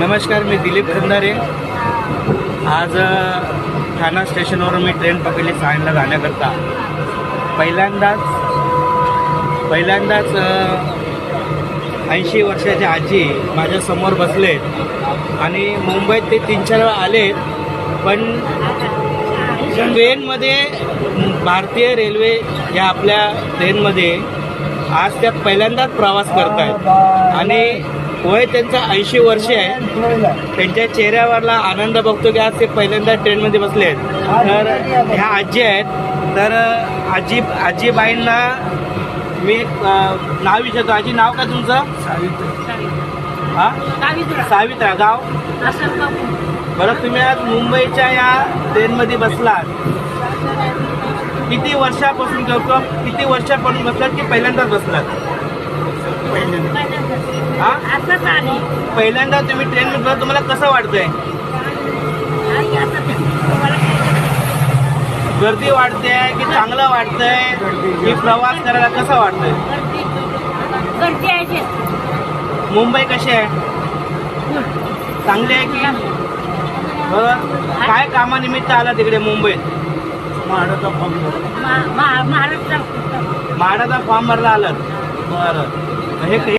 नमस्कार मी दिलीप खंदारे. आज ठाणा स्टेशनवरून मी ट्रेन पकडली सायनला जाण्याकरता. पहिल्यांदाच पहिल्यांदाच ऐंशी वर्षाचे आजी माझ्यासमोर बसले. आणि मुंबईत ते तीन चार वेळा आले. पण ट्रेनमध्ये भारतीय रेल्वे या आपल्या ट्रेनमध्ये आज त्या पहिल्यांदाच प्रवास करत आहेत आणि वय त्यांचं ऐंशी वर्ष आहे. त्यांच्या चेहऱ्यावरला आनंद बघतो की आज ते पहिल्यांदा ट्रेनमध्ये बसले आहेत. तर ह्या आजी आहेत. तर आजी आजीबाईंना मी नाव विचारतो. आजी नाव का तुमचं? हा? सावित्रा. गाव? बरं तुम्ही आज मुंबईच्या या ट्रेनमध्ये बसलात. किती वर्षापासून किंवा किती वर्षापासून बसलात की पहिल्यांदाच बसलात? हा? आताच आली. पहिल्यांदा तुम्ही ट्रेनमध्ये बसला तुम्हाला कसं वाटतंय? आणि आता ते तुम्हाला काय गर्दी वाटते की चांगलं वाटतंय की प्रवास करायला कसं वाटतंय? गर्दी गर्दी आहे. मुंबई कशी आहे? चांगली आहे की? बरं. काय कामानिमित्त आला तिकडे मुंबईत? म्हाडाचा फॉर्म मा- मा- महाराष्ट्र म्हाडाचा फॉर्म भरला आलात. बरं. हे